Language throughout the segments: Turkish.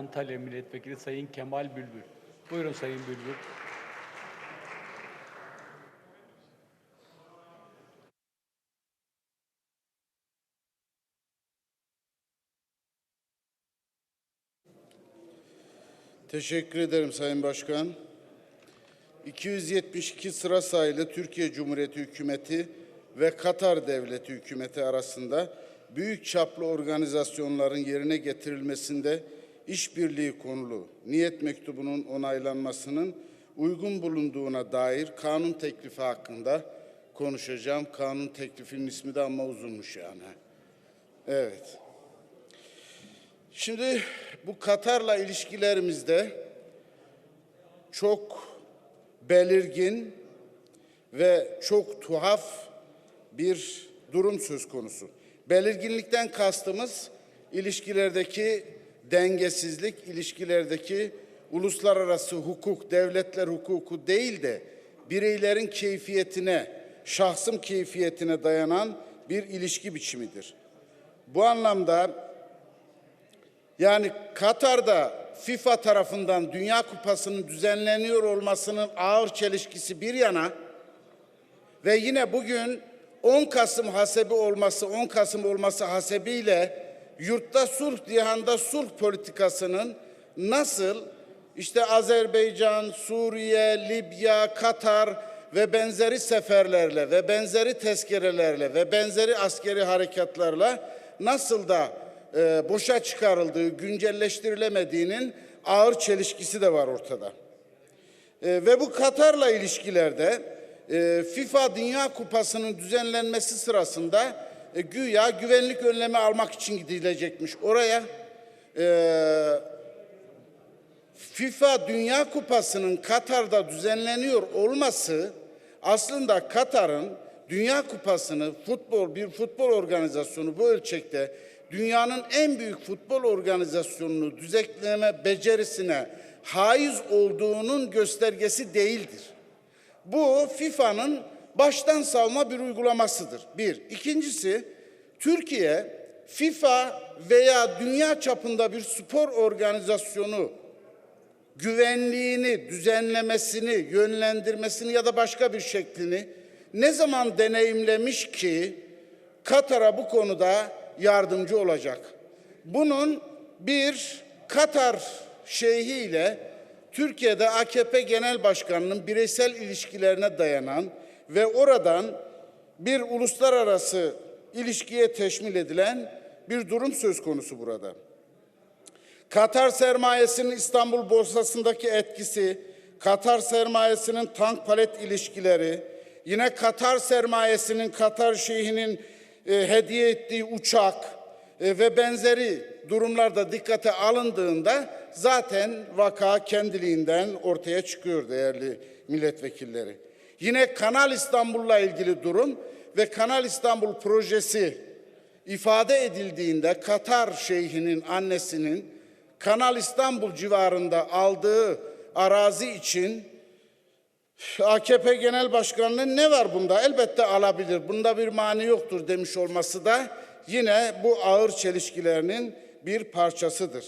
Antalya Milletvekili Sayın Kemal Bülbül. Buyurun Sayın Bülbül. Teşekkür ederim Sayın Başkan. 272 sıra sayılı Türkiye Cumhuriyeti Hükümeti ve Katar Devleti Hükümeti arasında büyük çaplı organizasyonların yerine getirilmesinde işbirliği konulu niyet mektubunun onaylanmasının uygun bulunduğuna dair kanun teklifi hakkında konuşacağım. Kanun teklifinin ismi de ama uzunmuş yani. Evet. Şimdi bu Katar'la ilişkilerimizde çok belirgin ve çok tuhaf bir durum söz konusu. Belirginlikten kastımız ilişkilerdeki dengesizlik, ilişkilerdeki uluslararası hukuk, devletler hukuku değil de bireylerin keyfiyetine, şahsım keyfiyetine dayanan bir ilişki biçimidir. Bu anlamda yani Katar'da FIFA tarafından Dünya Kupası'nın düzenleniyor olmasının ağır çelişkisi bir yana ve yine bugün 10 Kasım hasebi olması, 10 Kasım olması hasebiyle yurtta sulh, dihanda sulh politikasının nasıl işte Azerbaycan, Suriye, Libya, Katar ve benzeri seferlerle ve benzeri tezkerelerle ve benzeri askeri harekatlarla nasıl da e, boşa çıkarıldığı, güncelleştirilemediğinin ağır çelişkisi de var ortada. E, ve bu Katar'la ilişkilerde e, FIFA Dünya Kupası'nın düzenlenmesi sırasında e, güya güvenlik önlemi almak için gidilecekmiş oraya. E, FIFA Dünya Kupası'nın Katar'da düzenleniyor olması aslında Katar'ın Dünya Kupası'nı futbol bir futbol organizasyonu bu ölçekte dünyanın en büyük futbol organizasyonunu düzenleme becerisine haiz olduğunun göstergesi değildir. Bu FIFA'nın baştan savma bir uygulamasıdır. Bir. İkincisi Türkiye FIFA veya dünya çapında bir spor organizasyonu güvenliğini, düzenlemesini, yönlendirmesini ya da başka bir şeklini ne zaman deneyimlemiş ki Katar'a bu konuda yardımcı olacak. Bunun bir Katar şeyhi ile Türkiye'de AKP Genel Başkanı'nın bireysel ilişkilerine dayanan ve oradan bir uluslararası ilişkiye teşmil edilen bir durum söz konusu burada. Katar sermayesinin İstanbul borsasındaki etkisi, Katar sermayesinin tank palet ilişkileri, yine Katar sermayesinin Katar şeyhinin e, hediye ettiği uçak e, ve benzeri durumlarda dikkate alındığında zaten vaka kendiliğinden ortaya çıkıyor değerli milletvekilleri. Yine Kanal İstanbul'la ilgili durum ve Kanal İstanbul projesi ifade edildiğinde Katar şeyhinin annesinin Kanal İstanbul civarında aldığı arazi için AKP Genel Başkanı'nın ne var bunda? Elbette alabilir. Bunda bir mani yoktur demiş olması da yine bu ağır çelişkilerinin bir parçasıdır.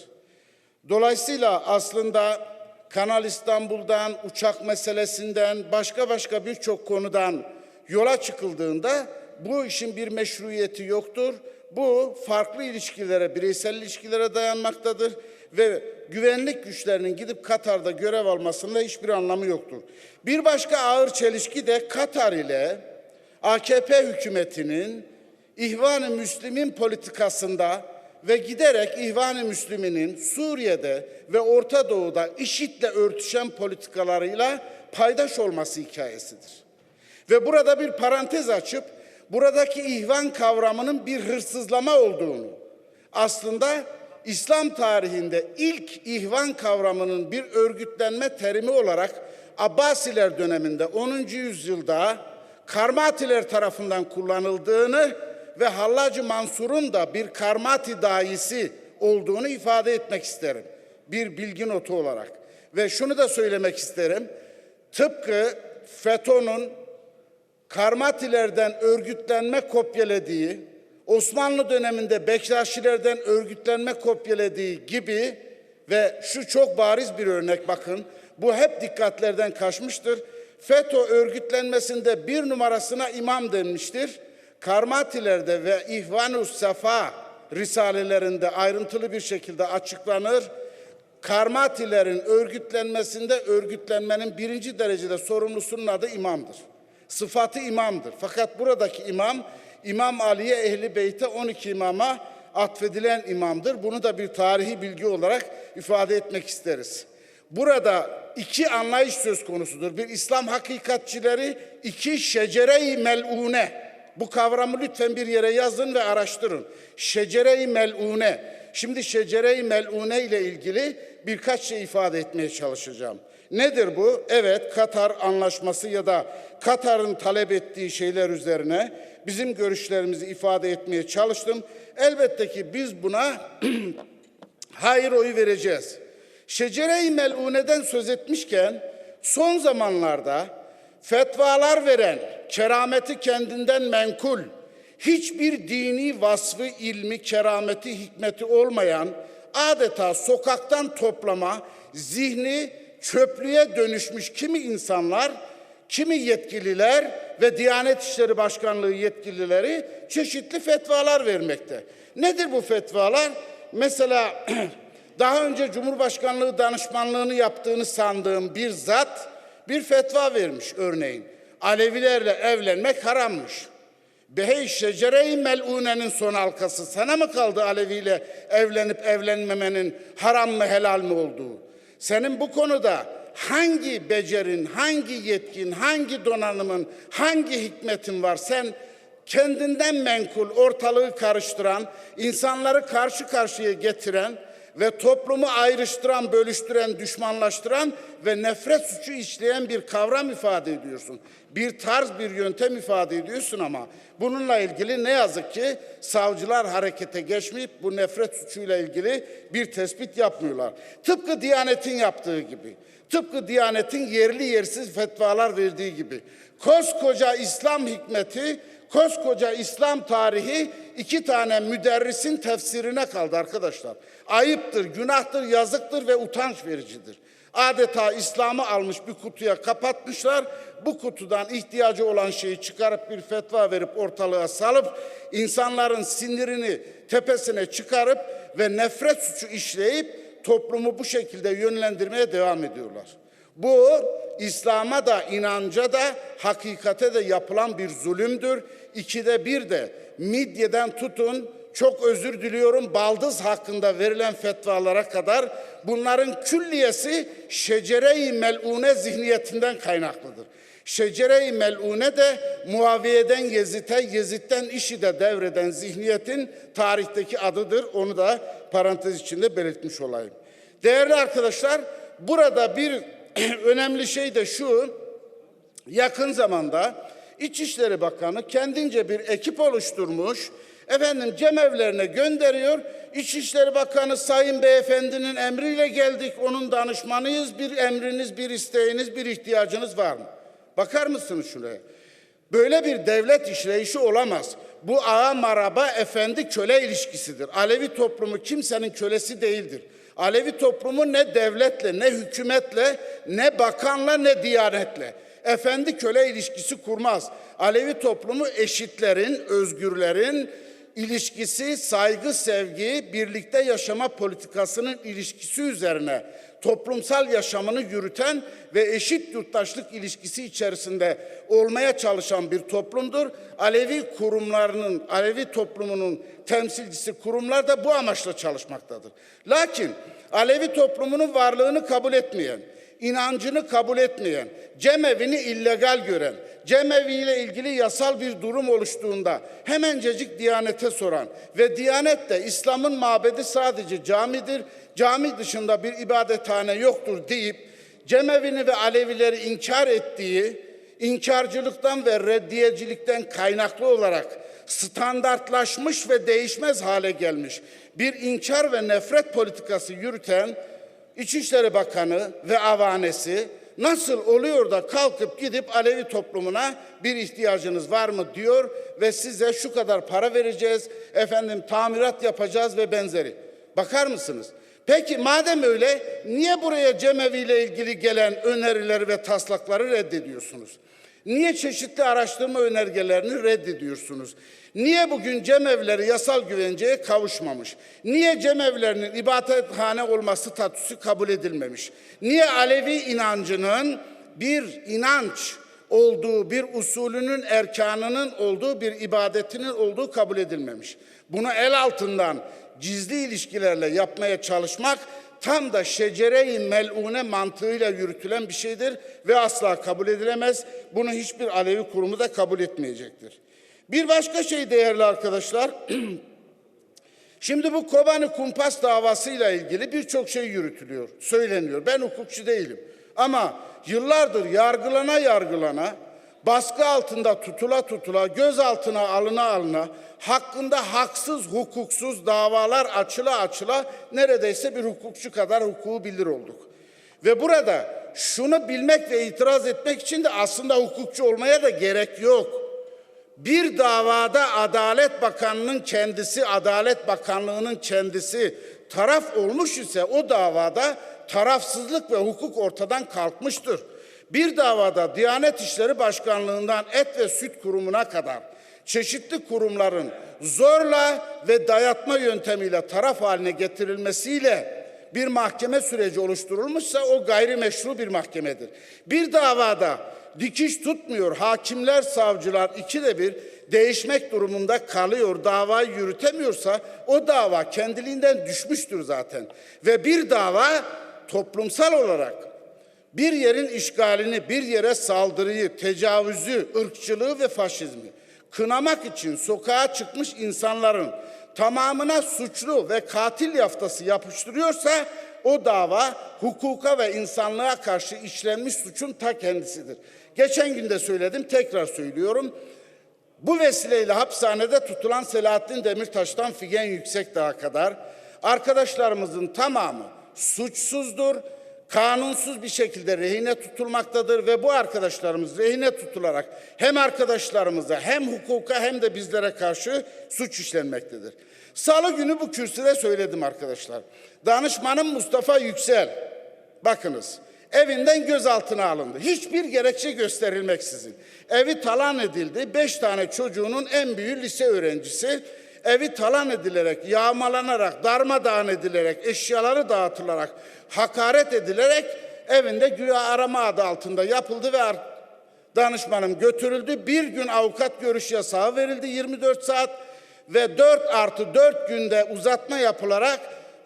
Dolayısıyla aslında Kanal İstanbul'dan, uçak meselesinden, başka başka birçok konudan yola çıkıldığında bu işin bir meşruiyeti yoktur. Bu farklı ilişkilere, bireysel ilişkilere dayanmaktadır ve güvenlik güçlerinin gidip Katar'da görev almasında hiçbir anlamı yoktur. Bir başka ağır çelişki de Katar ile AKP hükümetinin İhvan-ı Müslim'in politikasında ve giderek İhvan-ı Müslümin'in Suriye'de ve Orta Doğu'da IŞİD'le örtüşen politikalarıyla paydaş olması hikayesidir. Ve burada bir parantez açıp buradaki ihvan kavramının bir hırsızlama olduğunu, aslında İslam tarihinde ilk ihvan kavramının bir örgütlenme terimi olarak Abbasiler döneminde 10. yüzyılda Karmatiler tarafından kullanıldığını ve Hallacı Mansur'un da bir Karmati dayisi olduğunu ifade etmek isterim. Bir bilgi notu olarak. Ve şunu da söylemek isterim. Tıpkı FETÖ'nün Karmatilerden örgütlenme kopyaladığı, Osmanlı döneminde Bektaşilerden örgütlenme kopyaladığı gibi ve şu çok bariz bir örnek bakın. Bu hep dikkatlerden kaçmıştır. FETÖ örgütlenmesinde bir numarasına imam denmiştir. Karmatilerde ve İhvanus Sefa risalelerinde ayrıntılı bir şekilde açıklanır. Karmatilerin örgütlenmesinde örgütlenmenin birinci derecede sorumlusunun adı imamdır. Sıfatı imamdır. Fakat buradaki imam İmam Ali'ye Ehli Beyt'e 12 imama atfedilen imamdır. Bunu da bir tarihi bilgi olarak ifade etmek isteriz. Burada iki anlayış söz konusudur. Bir İslam hakikatçileri, iki şecere-i mel'une. Bu kavramı lütfen bir yere yazın ve araştırın. Şecere-i mel'une. Şimdi şecere-i mel'une ile ilgili birkaç şey ifade etmeye çalışacağım. Nedir bu? Evet, Katar anlaşması ya da Katar'ın talep ettiği şeyler üzerine bizim görüşlerimizi ifade etmeye çalıştım. Elbette ki biz buna hayır oyu vereceğiz. Şecere-i mel'uneden söz etmişken son zamanlarda fetvalar veren, kerameti kendinden menkul, hiçbir dini vasfı, ilmi, kerameti, hikmeti olmayan, adeta sokaktan toplama, zihni çöplüğe dönüşmüş kimi insanlar, kimi yetkililer ve Diyanet İşleri Başkanlığı yetkilileri çeşitli fetvalar vermekte. Nedir bu fetvalar? Mesela daha önce Cumhurbaşkanlığı danışmanlığını yaptığını sandığım bir zat bir fetva vermiş örneğin. Alevilerle evlenmek harammış. Behey şecere-i mel'unenin son halkası sana mı kaldı Aleviyle evlenip evlenmemenin haram mı helal mi olduğu? Senin bu konuda hangi becerin, hangi yetkin, hangi donanımın, hangi hikmetin var? Sen kendinden menkul, ortalığı karıştıran, insanları karşı karşıya getiren ve toplumu ayrıştıran, bölüştüren, düşmanlaştıran ve nefret suçu işleyen bir kavram ifade ediyorsun. Bir tarz, bir yöntem ifade ediyorsun ama bununla ilgili ne yazık ki savcılar harekete geçmeyip bu nefret suçuyla ilgili bir tespit yapmıyorlar. Tıpkı Diyanet'in yaptığı gibi. Tıpkı Diyanet'in yerli yersiz fetvalar verdiği gibi. Koskoca İslam hikmeti Koskoca İslam tarihi iki tane müderrisin tefsirine kaldı arkadaşlar. Ayıptır, günahtır, yazıktır ve utanç vericidir. Adeta İslam'ı almış bir kutuya kapatmışlar. Bu kutudan ihtiyacı olan şeyi çıkarıp bir fetva verip ortalığa salıp insanların sinirini tepesine çıkarıp ve nefret suçu işleyip toplumu bu şekilde yönlendirmeye devam ediyorlar. Bu İslam'a da inanca da hakikate de yapılan bir zulümdür. İkide bir de midyeden tutun çok özür diliyorum baldız hakkında verilen fetvalara kadar bunların külliyesi şecere-i mel'une zihniyetinden kaynaklıdır. Şecere-i mel'une de Muaviye'den Yezid'e, Yezid'den işi de devreden zihniyetin tarihteki adıdır. Onu da parantez içinde belirtmiş olayım. Değerli arkadaşlar, burada bir önemli şey de şu, yakın zamanda İçişleri Bakanı kendince bir ekip oluşturmuş, efendim cemevlerine gönderiyor. İçişleri Bakanı Sayın Beyefendinin emriyle geldik, onun danışmanıyız, bir emriniz, bir isteğiniz, bir ihtiyacınız var mı? Bakar mısınız şuraya? Böyle bir devlet işleyişi olamaz. Bu ağa maraba efendi köle ilişkisidir. Alevi toplumu kimsenin kölesi değildir. Alevi toplumu ne devletle, ne hükümetle, ne bakanla, ne diyanetle efendi köle ilişkisi kurmaz. Alevi toplumu eşitlerin, özgürlerin ilişkisi, saygı, sevgi, birlikte yaşama politikasının ilişkisi üzerine toplumsal yaşamını yürüten ve eşit yurttaşlık ilişkisi içerisinde olmaya çalışan bir toplumdur. Alevi kurumlarının, Alevi toplumunun temsilcisi kurumlar da bu amaçla çalışmaktadır. Lakin Alevi toplumunun varlığını kabul etmeyen, inancını kabul etmeyen, cemevini illegal gören, cemeviyle ilgili yasal bir durum oluştuğunda hemencecik Diyanet'e soran ve Diyanet de İslam'ın mabedi sadece camidir, cami dışında bir ibadethane yoktur deyip cemevini ve Alevileri inkar ettiği, inkarcılıktan ve reddiyecilikten kaynaklı olarak standartlaşmış ve değişmez hale gelmiş bir inkar ve nefret politikası yürüten İçişleri Bakanı ve avanesi nasıl oluyor da kalkıp gidip Alevi toplumuna bir ihtiyacınız var mı diyor ve size şu kadar para vereceğiz, efendim tamirat yapacağız ve benzeri. Bakar mısınız? Peki madem öyle niye buraya cemevi ile ilgili gelen önerileri ve taslakları reddediyorsunuz? Niye çeşitli araştırma önergelerini reddediyorsunuz? Niye bugün cemevleri yasal güvenceye kavuşmamış? Niye cemevlerinin ibadethane olması statüsü kabul edilmemiş? Niye Alevi inancının bir inanç olduğu, bir usulünün erkanının olduğu, bir ibadetinin olduğu kabul edilmemiş? Bunu el altından gizli ilişkilerle yapmaya çalışmak tam da şecere-i melune mantığıyla yürütülen bir şeydir ve asla kabul edilemez. Bunu hiçbir Alevi kurumu da kabul etmeyecektir. Bir başka şey değerli arkadaşlar, şimdi bu Kobani Kumpas davasıyla ilgili birçok şey yürütülüyor, söyleniyor. Ben hukukçu değilim ama yıllardır yargılana yargılana, baskı altında tutula tutula, gözaltına alına alına, hakkında haksız, hukuksuz davalar açıla açıla neredeyse bir hukukçu kadar hukuku bilir olduk. Ve burada şunu bilmek ve itiraz etmek için de aslında hukukçu olmaya da gerek yok. Bir davada Adalet Bakanlığı'nın kendisi, Adalet Bakanlığı'nın kendisi taraf olmuş ise o davada tarafsızlık ve hukuk ortadan kalkmıştır. Bir davada Diyanet İşleri Başkanlığı'ndan Et ve Süt Kurumu'na kadar çeşitli kurumların zorla ve dayatma yöntemiyle taraf haline getirilmesiyle bir mahkeme süreci oluşturulmuşsa o gayrimeşru bir mahkemedir. Bir davada dikiş tutmuyor, hakimler, savcılar ikide bir değişmek durumunda kalıyor, davayı yürütemiyorsa o dava kendiliğinden düşmüştür zaten. Ve bir dava toplumsal olarak bir yerin işgalini, bir yere saldırıyı, tecavüzü, ırkçılığı ve faşizmi kınamak için sokağa çıkmış insanların tamamına suçlu ve katil yaftası yapıştırıyorsa o dava hukuka ve insanlığa karşı işlenmiş suçun ta kendisidir. Geçen gün de söyledim, tekrar söylüyorum. Bu vesileyle hapishanede tutulan Selahattin Demirtaş'tan Figen Yüksekdağ'a kadar arkadaşlarımızın tamamı suçsuzdur, kanunsuz bir şekilde rehine tutulmaktadır ve bu arkadaşlarımız rehine tutularak hem arkadaşlarımıza hem hukuka hem de bizlere karşı suç işlenmektedir. Salı günü bu kürsüde söyledim arkadaşlar. Danışmanım Mustafa Yüksel, bakınız evinden gözaltına alındı. Hiçbir gerekçe gösterilmeksizin. Evi talan edildi. Beş tane çocuğunun en büyüğü lise öğrencisi evi talan edilerek, yağmalanarak, darmadağın edilerek, eşyaları dağıtılarak, hakaret edilerek evinde güya arama adı altında yapıldı ve danışmanım götürüldü. Bir gün avukat görüş yasağı verildi 24 saat ve 4 artı 4 günde uzatma yapılarak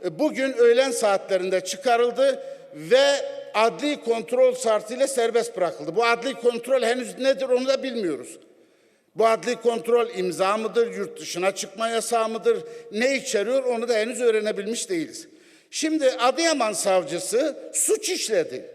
e, bugün öğlen saatlerinde çıkarıldı ve adli kontrol şartıyla serbest bırakıldı. Bu adli kontrol henüz nedir onu da bilmiyoruz. Bu adli kontrol imza mıdır, yurt dışına çıkma yasağı mıdır, ne içeriyor onu da henüz öğrenebilmiş değiliz. Şimdi Adıyaman savcısı suç işledi.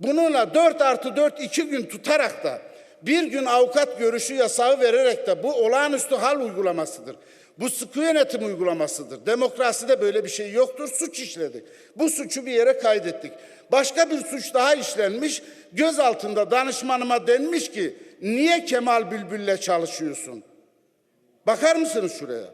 Bununla 4 artı 4 iki gün tutarak da bir gün avukat görüşü yasağı vererek de bu olağanüstü hal uygulamasıdır. Bu sıkı yönetim uygulamasıdır. Demokraside böyle bir şey yoktur. Suç işledik. Bu suçu bir yere kaydettik. Başka bir suç daha işlenmiş. Göz altında danışmanıma denmiş ki niye Kemal Bülbül'le çalışıyorsun? Bakar mısınız şuraya?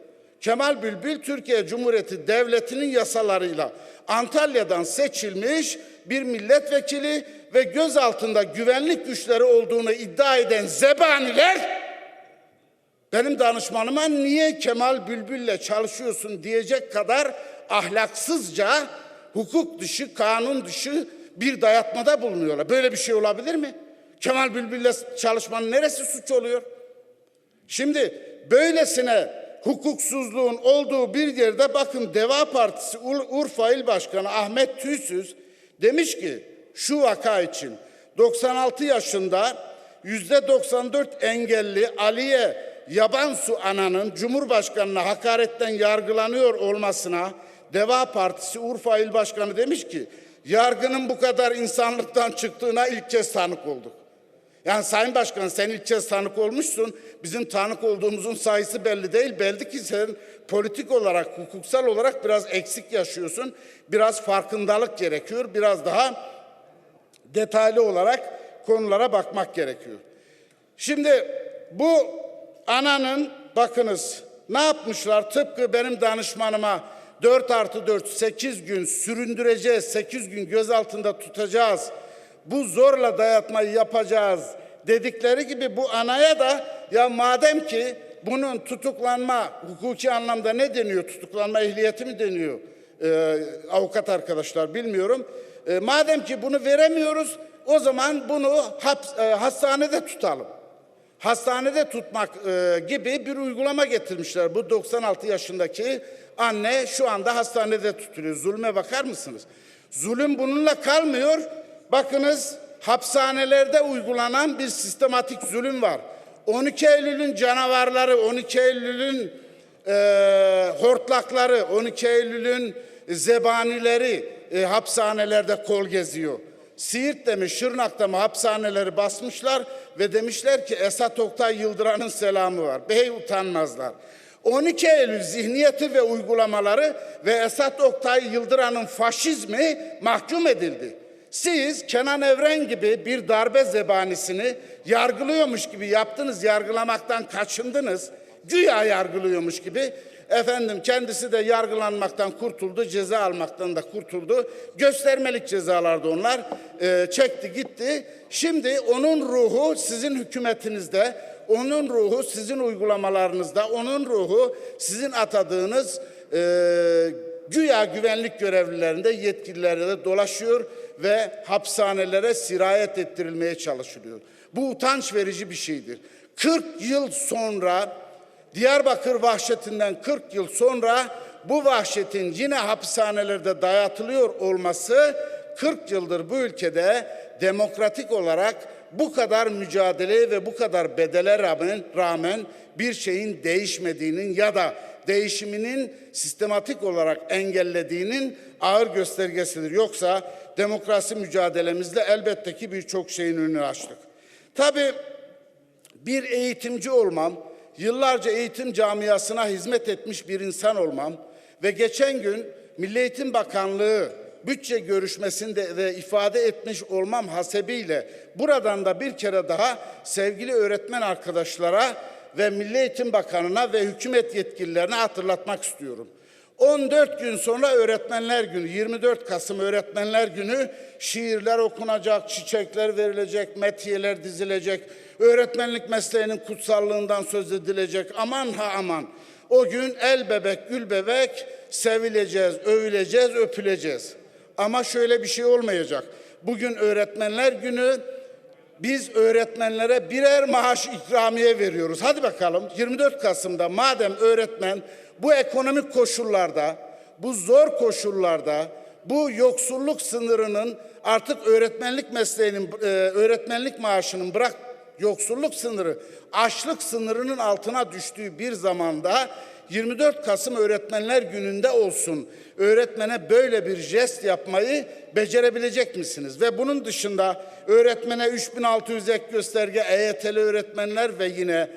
Kemal Bülbül Türkiye Cumhuriyeti Devleti'nin yasalarıyla Antalya'dan seçilmiş bir milletvekili ve göz altında güvenlik güçleri olduğunu iddia eden zebaniler benim danışmanıma niye Kemal Bülbül'le çalışıyorsun diyecek kadar ahlaksızca hukuk dışı, kanun dışı bir dayatmada bulunuyorlar. Böyle bir şey olabilir mi? Kemal Bülbül'le çalışmanın neresi suç oluyor? Şimdi böylesine hukuksuzluğun olduğu bir yerde bakın Deva Partisi Ur- Urfa İl Başkanı Ahmet Tüysüz demiş ki şu vaka için 96 yaşında yüzde 94 engelli Aliye Yabansu Ana'nın Cumhurbaşkanı'na hakaretten yargılanıyor olmasına Deva Partisi Urfa İl Başkanı demiş ki yargının bu kadar insanlıktan çıktığına ilk kez tanık olduk. Yani Sayın Başkan sen ilk kez tanık olmuşsun. Bizim tanık olduğumuzun sayısı belli değil. Belli ki sen politik olarak, hukuksal olarak biraz eksik yaşıyorsun. Biraz farkındalık gerekiyor. Biraz daha detaylı olarak konulara bakmak gerekiyor. Şimdi bu ananın bakınız ne yapmışlar tıpkı benim danışmanıma 4 artı 4 8 gün süründüreceğiz, 8 gün gözaltında tutacağız. Bu zorla dayatmayı yapacağız dedikleri gibi bu anaya da ya madem ki bunun tutuklanma hukuki anlamda ne deniyor? Tutuklanma ehliyeti mi deniyor? Ee, avukat arkadaşlar bilmiyorum. Ee, madem ki bunu veremiyoruz o zaman bunu haps- e, hastanede tutalım hastanede tutmak e, gibi bir uygulama getirmişler. Bu 96 yaşındaki anne şu anda hastanede tutuluyor. Zulme bakar mısınız? Zulüm bununla kalmıyor. Bakınız hapishanelerde uygulanan bir sistematik zulüm var. 12 Eylül'ün canavarları, 12 Eylül'ün e, hortlakları, 12 Eylül'ün zebanileri e, hapishanelerde kol geziyor. Siirt'te mi Şırnak'ta mı hapishaneleri basmışlar ve demişler ki Esat Oktay Yıldıran'ın selamı var. Bey utanmazlar. 12 Eylül zihniyeti ve uygulamaları ve Esat Oktay Yıldıran'ın faşizmi mahkum edildi. Siz Kenan Evren gibi bir darbe zebanisini yargılıyormuş gibi yaptınız, yargılamaktan kaçındınız. Güya yargılıyormuş gibi Efendim kendisi de yargılanmaktan kurtuldu, ceza almaktan da kurtuldu. Göstermelik cezalardı onlar. Ee, çekti gitti. Şimdi onun ruhu sizin hükümetinizde, onun ruhu sizin uygulamalarınızda, onun ruhu sizin atadığınız e, güya güvenlik görevlilerinde, yetkililerde dolaşıyor ve hapishanelere sirayet ettirilmeye çalışılıyor. Bu utanç verici bir şeydir. 40 yıl sonra Diyarbakır vahşetinden 40 yıl sonra bu vahşetin yine hapishanelerde dayatılıyor olması 40 yıldır bu ülkede demokratik olarak bu kadar mücadeleye ve bu kadar bedele rağmen, rağmen bir şeyin değişmediğinin ya da değişiminin sistematik olarak engellediğinin ağır göstergesidir. Yoksa demokrasi mücadelemizde elbette ki birçok şeyin önünü açtık. Tabii bir eğitimci olmam, yıllarca eğitim camiasına hizmet etmiş bir insan olmam ve geçen gün Milli Eğitim Bakanlığı bütçe görüşmesinde de ifade etmiş olmam hasebiyle buradan da bir kere daha sevgili öğretmen arkadaşlara ve Milli Eğitim Bakanı'na ve hükümet yetkililerine hatırlatmak istiyorum. 14 gün sonra Öğretmenler Günü, 24 Kasım Öğretmenler Günü şiirler okunacak, çiçekler verilecek, metiyeler dizilecek, öğretmenlik mesleğinin kutsallığından söz edilecek. Aman ha aman. O gün el bebek, gül bebek sevileceğiz, övüleceğiz, öpüleceğiz. Ama şöyle bir şey olmayacak. Bugün Öğretmenler Günü biz öğretmenlere birer maaş ikramiye veriyoruz. Hadi bakalım 24 Kasım'da madem öğretmen bu ekonomik koşullarda, bu zor koşullarda, bu yoksulluk sınırının artık öğretmenlik mesleğinin, e, öğretmenlik maaşının bırak yoksulluk sınırı, açlık sınırının altına düştüğü bir zamanda 24 Kasım Öğretmenler Günü'nde olsun öğretmene böyle bir jest yapmayı becerebilecek misiniz? Ve bunun dışında öğretmene 3600 ek gösterge, EYT'li öğretmenler ve yine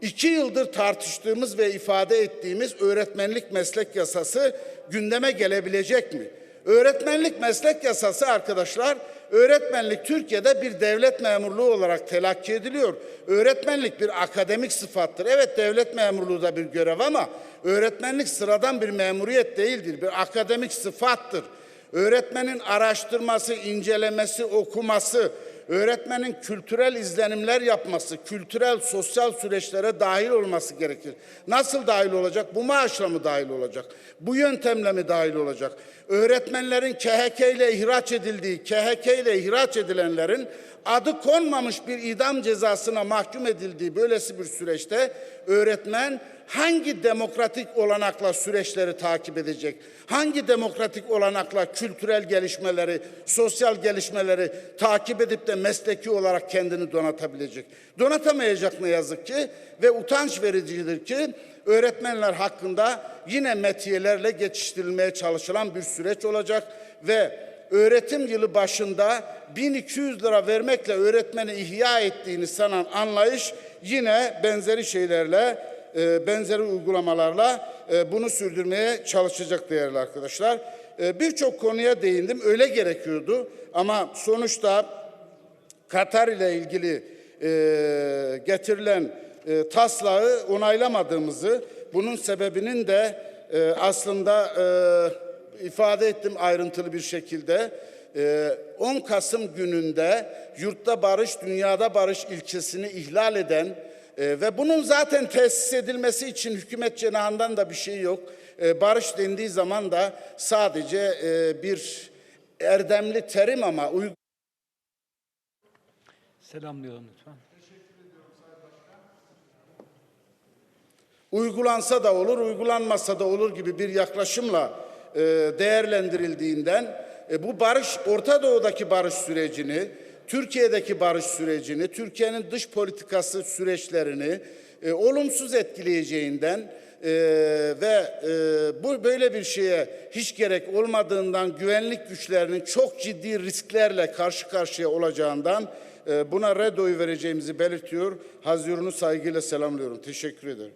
iki yıldır tartıştığımız ve ifade ettiğimiz öğretmenlik meslek yasası gündeme gelebilecek mi? Öğretmenlik meslek yasası arkadaşlar, öğretmenlik Türkiye'de bir devlet memurluğu olarak telakki ediliyor. Öğretmenlik bir akademik sıfattır. Evet devlet memurluğu da bir görev ama öğretmenlik sıradan bir memuriyet değildir. Bir akademik sıfattır. Öğretmenin araştırması, incelemesi, okuması, öğretmenin kültürel izlenimler yapması, kültürel, sosyal süreçlere dahil olması gerekir. Nasıl dahil olacak? Bu maaşla mı dahil olacak? Bu yöntemle mi dahil olacak? Öğretmenlerin KHK ile ihraç edildiği, KHK ile ihraç edilenlerin adı konmamış bir idam cezasına mahkum edildiği böylesi bir süreçte öğretmen hangi demokratik olanakla süreçleri takip edecek? Hangi demokratik olanakla kültürel gelişmeleri, sosyal gelişmeleri takip edip de mesleki olarak kendini donatabilecek? Donatamayacak ne yazık ki ve utanç vericidir ki öğretmenler hakkında yine metiyelerle geçiştirilmeye çalışılan bir süreç olacak ve öğretim yılı başında 1200 lira vermekle öğretmeni ihya ettiğini sanan anlayış yine benzeri şeylerle, e, benzeri uygulamalarla e, bunu sürdürmeye çalışacak değerli arkadaşlar. E, Birçok konuya değindim, öyle gerekiyordu ama sonuçta Katar ile ilgili e, getirilen e, taslağı onaylamadığımızı, bunun sebebinin de e, aslında e, ifade ettim ayrıntılı bir şekilde. E, 10 Kasım gününde yurtta barış, dünyada barış ilkesini ihlal eden e, ve bunun zaten tesis edilmesi için hükümet cenahından da bir şey yok. E, barış dendiği zaman da sadece e, bir erdemli terim ama uy- Selamlayalım lütfen. uygulansa da olur, uygulanmasa da olur gibi bir yaklaşımla e, değerlendirildiğinden e, bu barış, Orta Doğu'daki barış sürecini, Türkiye'deki barış sürecini, Türkiye'nin dış politikası süreçlerini e, olumsuz etkileyeceğinden e, ve e, bu böyle bir şeye hiç gerek olmadığından güvenlik güçlerinin çok ciddi risklerle karşı karşıya olacağından e, buna red oyu vereceğimizi belirtiyor. Hazırını saygıyla selamlıyorum. Teşekkür ederim.